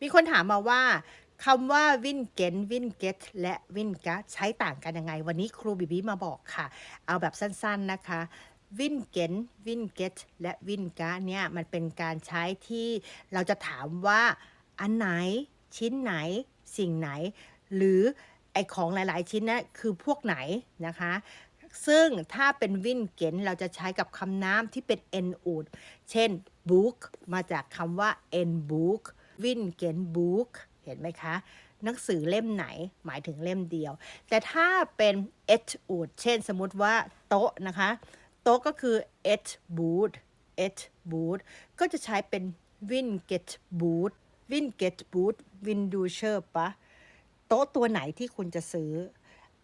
มีคนถามมาว่าคำว่าวินเกนวินเกตและวินกะใช้ต่างกันยังไง วันนี้ครูบิบิมาบอกค่ะ เอาแบบสั้นๆนะคะวินเกนวินเกตและวินกะเนี่ยมันเป็นการใช้ที่เราจะถามว่าอันไหนชิ้นไหนสิ่งไหน หรือไอของหลาย ๆ ชิ้นนะคือพวกไหนนะคะ ซึ่งถ้าเป็นวินเกนเราจะใช้กับคำน้ำที่เป็น n อูดเช่น book มาจากคำว่า n book วินเกน book เห็นไหมคะ หนังสือเล่มไหนหมายถึงเล่มเดียว แต่ถ้าเป็น h อูดเช่นสมมติว่าโต๊ะนะคะ โต๊ะก็คือ h boot h boot ก็จะใช้เป็น win get boot win get boot win do s h e r ปะโต๊ะตัวไหนที่คุณจะซื้อ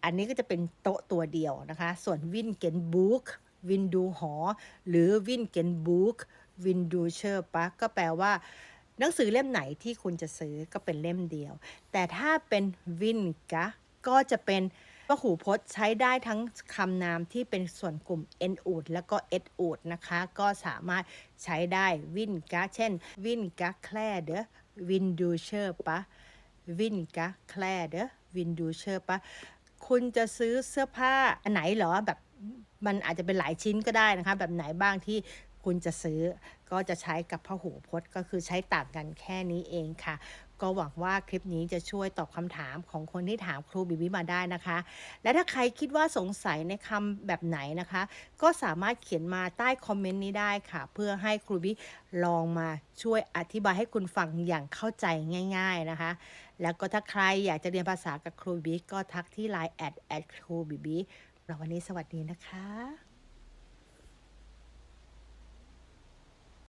อันนี้ก็จะเป็นโต๊ะตัวเดียวนะคะ ส่วนวินเกนบุ๊กวินดูหอ หรือวินเกนบุ๊กวินดูเชอร์ปะก็แปลว่า หนังสือเล่มไหนที่คุณจะซื้อก็เป็นเล่มเดียว แต่ถ้าเป็นวินกะก็จะเป็นพหูพจน์ใช้ได้ทั้งคำนามที่เป็นส่วนกลุ่ม n อูดแล้วก็ s อูดนะคะ ก็สามารถใช้ได้วินกะเช่น วินกะแคลเดอวินดูเชอร์ปะวินกะแคลเดอวินดูเชอร์ปะคุณจะซื้อเสื้อผ้าอันไหนเหรอแบบมันอาจจะเป็นหลายชิ้นก็ได้นะคะ แบบไหนบ้างที่ คุณจะซื้อก็จะใช้กับพหูพจน์ ก็คือใช้ต่างกันแค่นี้เองค่ะ ก็หวังว่าคลิปนี้จะช่วยตอบคำถามของคนที่ถามครูบิบิมาได้นะคะ และถ้าใครคิดว่าสงสัยในคำแบบไหนนะคะ ก็สามารถเขียนมาใต้คอมเมนต์นี้ได้ค่ะ เพื่อให้ครูบิลองมาช่วยอธิบายให้คุณฟังอย่างเข้าใจง่าย ๆนะคะ แล้วก็ถ้าใครอยากจะเรียนภาษากับครูบิก็ทักที่ Line แอดแอดครูบิบิเราวันนี้สวัสดีนะคะ